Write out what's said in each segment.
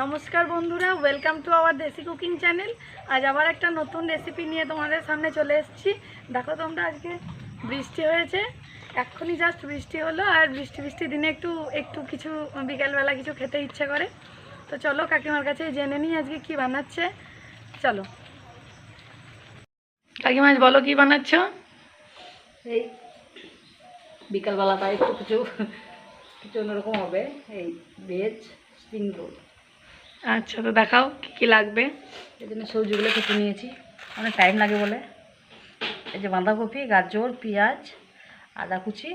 নমস্কার বন্ধুরা welcome to our desi cooking channel আজ আবার একটা নতুন রেসিপি নিয়ে তোমাদের সামনে চলে এসেছি। দেখো তোমরা আজকে বৃষ্টি হয়েছে। এক্ষুনি জাস্ট বৃষ্টি হলো, আর বৃষ্টি বৃষ্টি দিনে একটু একটু কিছু, বিকেলবেলা কিছু খেতে ইচ্ছে করে। তো চলো কাকিমার কাছে জেনে নিই আজকে কি বানাচ্ছে। চলো। কাকিমা বলো কি বানাচ্ছ? এই বিকালবেলাটা একটু কিছু কিছু অন্যরকম হবে। এই ভেজ স্প্রিং রোল আচ্ছা তো দেখাও কি কি লাগবে। এই জন্য সবজিগুলো কেটে নিয়েছি। অনেক টাইম লাগে বলে। এই যে বাঁধাকপি, গাজর, পেঁয়াজ, আদা কুচি,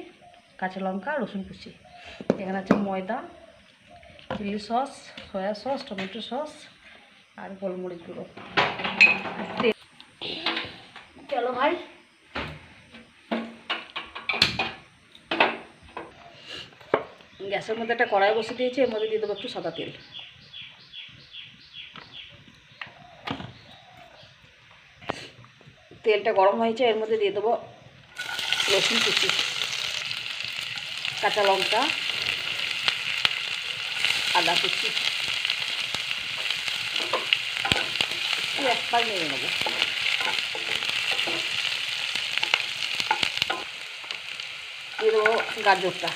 কাঁচা লঙ্কা, রসুন কুচি। এখানে আছে ময়দা, chilli sauce, soya sauce, tomato sauce আর গোলমরিচ গুঁড়ো। চলো ভাই। গ্যাসের মধ্যে একটা কড়াই বসে দিয়েছি, এর মধ্যে দিয়ে দেবো একটু সাদা তেল। তেলটা গরম হয়েছে এর মধ্যে দিয়ে দেবো রসুন কুচি, কাঁচা লঙ্কা, আদা কুচি। একবার নেড়ে নেব। দিয়ে দেবো গাজরটা।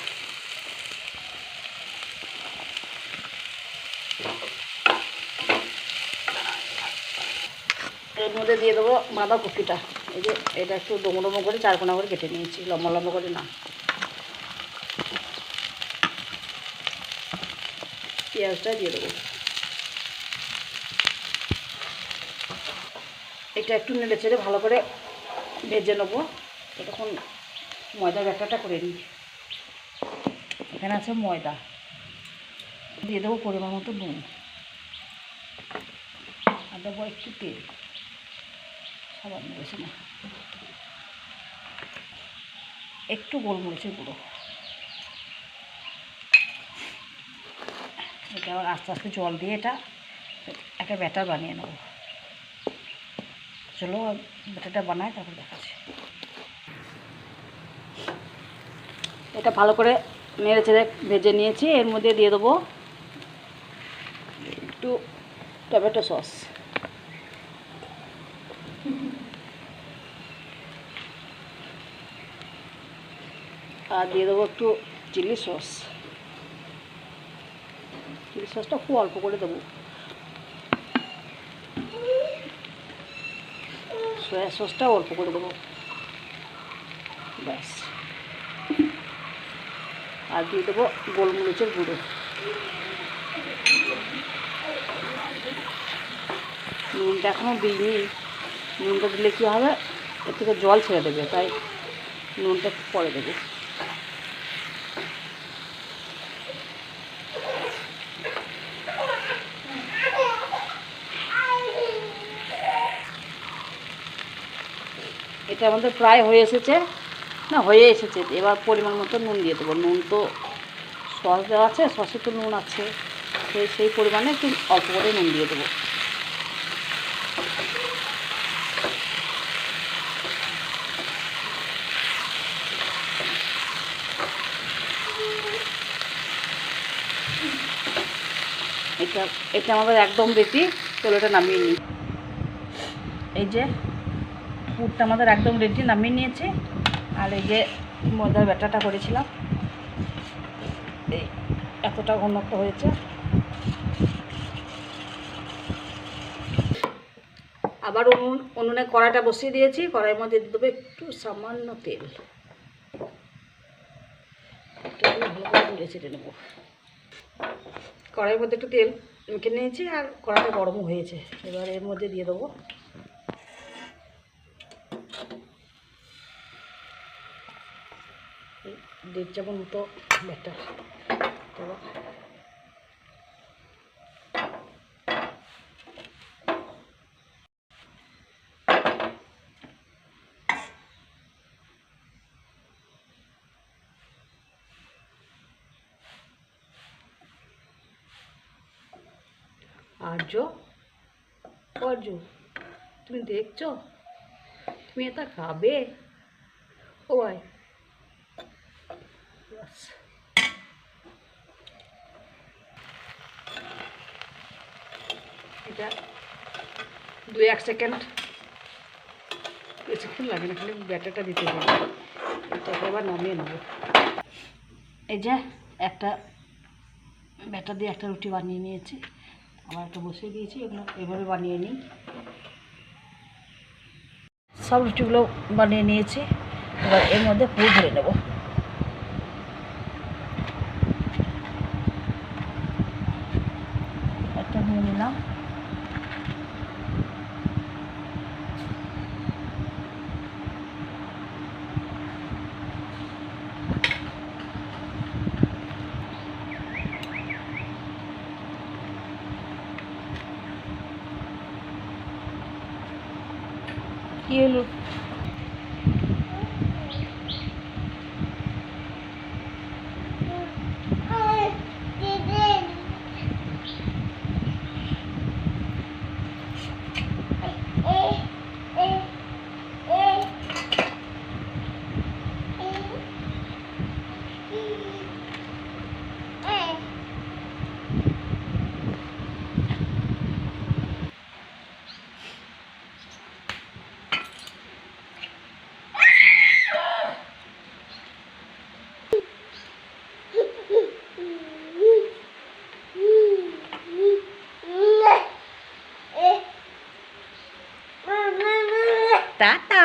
এর মধ্যে দিয়ে দেবো বাঁধাকপিটা এই যে এটা একটু ডোমো ডোমো করে চার কোনা করে কেটে নিয়েছি, লম্বা লম্বা করে না। পেঁয়াজটা দিয়ে দেবো। এটা একটু নেড়ে চেড়ে ভালো করে ভেজে নেব। ততক্ষণ ময়দার ব্যাটারটা করে নিই। এখানে আছে ময়দা। দিয়ে দেবো পরিমাণ মতো নুন। আর দেবো একটু তেল। সামান্য বেশি না। একটু গোলমরিচের গুঁড়ো। এটা আবার আস্তে আস্তে জল দিয়ে এটা একটা ব্যাটার বানিয়ে নেব। চলো ব্যাটারটা বানাই, তারপর দেখাচ্ছি। এটা ভালো করে নেড়ে চেড়ে ভেজে নিয়েছি, এর মধ্যে দিয়ে দেবো একটু টমেটো সস। আর দিয়ে দেবো একটু চিলি সস। চিলি সসটা খুব অল্প করে দেবো। সয়া সসটা অল্প করে দেবো। ব্যাস। আর দিয়ে দেবো গোলমরিচের গুঁড়ো। নুনটা এখনও দিইনি। নুনটা দিলে কী হবে? এর থেকে জল ছেড়ে দেবে, তাই নুনটা একটু পরে দেবো। এটা আমাদের প্রায় হয়ে এসেছে। না, হয়ে এসেছে। এবার পরিমাণ মতো নুন দিয়ে দেবো। নুন তো সস দেওয়া আছে, সসে তো নুন আছে। সেই সেই পরিমাণে একটু অল্প করে নুন দিয়ে দেবো। এটা এটা আমাদের একদম চলো এটা নামিয়ে নিই। এই যে পুরটা আমাদের একদম রেডি নামিয়ে নিয়েছি। আর এই যে ময়দার ব্যাটাটা করেছিলাম, এই এতটা ঘনত্ব হয়েছে। আবার উনুন, উনুনে কড়াইটা বসিয়ে দিয়েছি, কড়াইয়ের মধ্যে দিয়ে দেবো একটু সামান্য তেল। ভালো করে নেব। কড়াইয়ের মধ্যে একটু তেল মেখে নিয়েছি আর কড়াইটা গরমও হয়েছে। এবার এর মধ্যে দিয়ে দেবো এই দেড় চামচ মতো ব্যাটার দেবো আর্য আর্য তুমি দেখছ? তুমি এটা খাবে? ও ভাই ব্যাস এটা। দু এক সেকেন্ড বেশিক্ষণ লাগে না, খালি ব্যাটারটা দিতে হবে। এটাকে এবার নামিয়ে নেব। এই যে একটা ব্যাটার দিয়ে একটা রুটি বানিয়ে নিয়েছি। আবার একটা বসিয়ে দিয়েছি, এগুলো এভাবে বানিয়ে নিই। সব রুটিগুলো বানিয়ে নিয়েছি। এবার এর মধ্যে পুর ভরে নেব। একটা নিয়ে নিলাম। কি হলো টাটা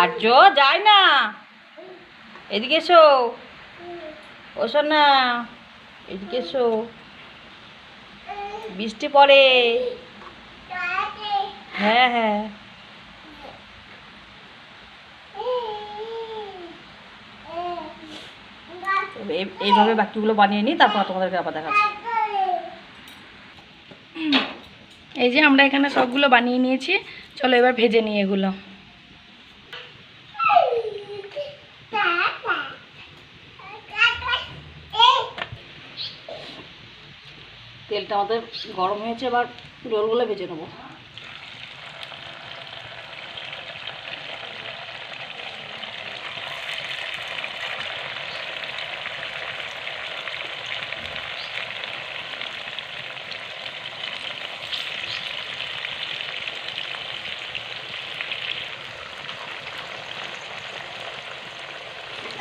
আর্য যায় না। এদিকে এসো। ওসো না। এদিকে এসো। বৃষ্টি পড়ে। হ্যাঁ হ্যাঁ। এই- এইভাবে বাকিগুলো বানিয়ে নিই তারপর তোমাদেরকে আবার দেখাচ্ছি। এই যে আমরা এখানে সবগুলো বানিয়ে নিয়েছি। চলো এবার ভেজে নিই এগুলো। তেলটা আমাদের গরম হয়েছে এবার রোলগুলো ভেজে নেব।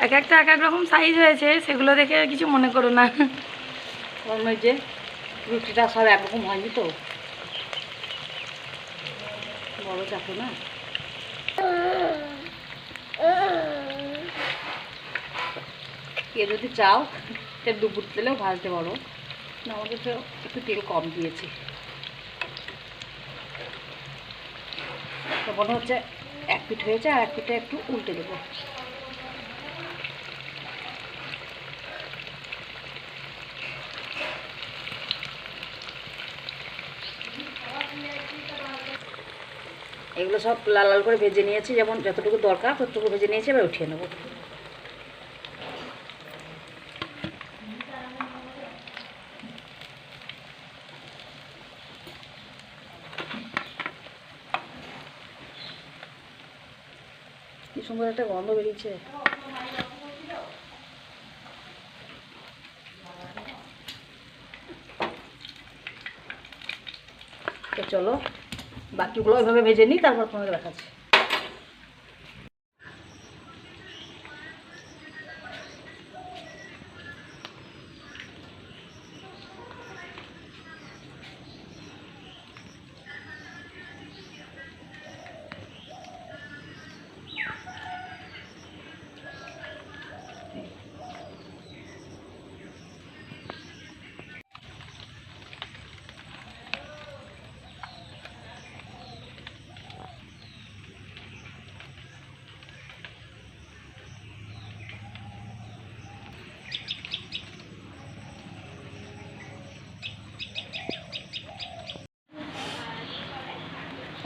এক একটা এক এক রকম সাইজ হয়েছে সেগুলো দেখে কিছু মনে করো না। যে রুটিটা সব একরকম হয়নি তো? বড় চাকু না? কে যদি চাও তেল ডুবুর তেলেও ভাজতে পারো। না আমাদের তো একটু তেল কম দিয়েছি। তো মনে হচ্ছে এক পিঠ হয়েছে আর এক পিঠে একটু উল্টে দেবো। এগুলো সব লাল লাল করে ভেজে নিয়েছি, যেমন যতটুকু দরকার ততটুকু ভেজে নিয়েছি, এবার উঠিয়ে নেব। কি সুন্দর একটা গন্ধ বেরিয়েছে। চলো বাকিগুলো ওইভাবে ভেজে নিই তারপর তোমাদের দেখাচ্ছি।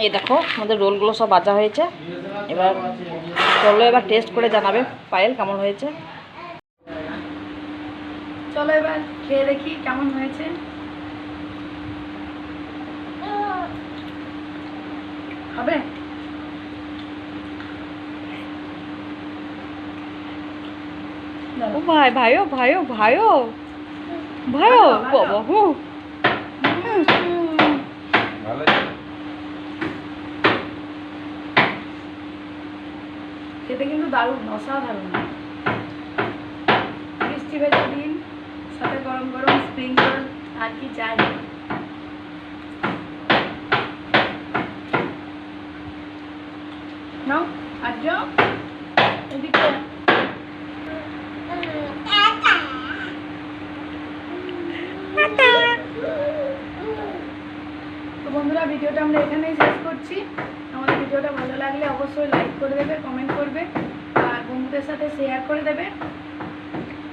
এই দেখো আমাদের রোলগুলো সব বাজা হয়েছে। এবার চলো এবার টেস্ট করে জানাবে পায়েল কেমন হয়েছে। চলো এবার খেয়ে দেখি কেমন হয়েছে। হবে ও ভাই ভাইও ভাইও ভাইও ভাইও বাবা হু খেতে দারুণ, অসাধারণ। বৃষ্টি ভেজা দিন সাথে গরম গরম স্প্রিং রোল আর কি চাই নাও আর বন্ধুরা, ভিডিওটা আমরা এখানেই শেষ করছি। আমাদের ভিডিওটা ভালো লাগলে অবশ্যই লাইক করে দেবে কমেন্ট করবে। বন্ধুদের সাথে শেয়ার করে দেবে।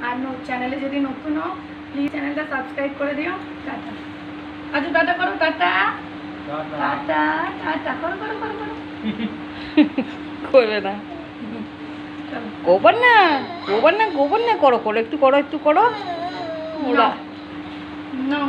আর চ্যানেলে যদি নতুন হও প্লিজ চ্যানেলটা সাবস্ক্রাইব করে দিও। টাটা। আচ্ছা টাটা করো টাটা। টাটা। টাটা করো করো করো করো। করবে না। গোবর না গোবর না গোবর না করো করো একটু করো একটু করো। ওরা নাও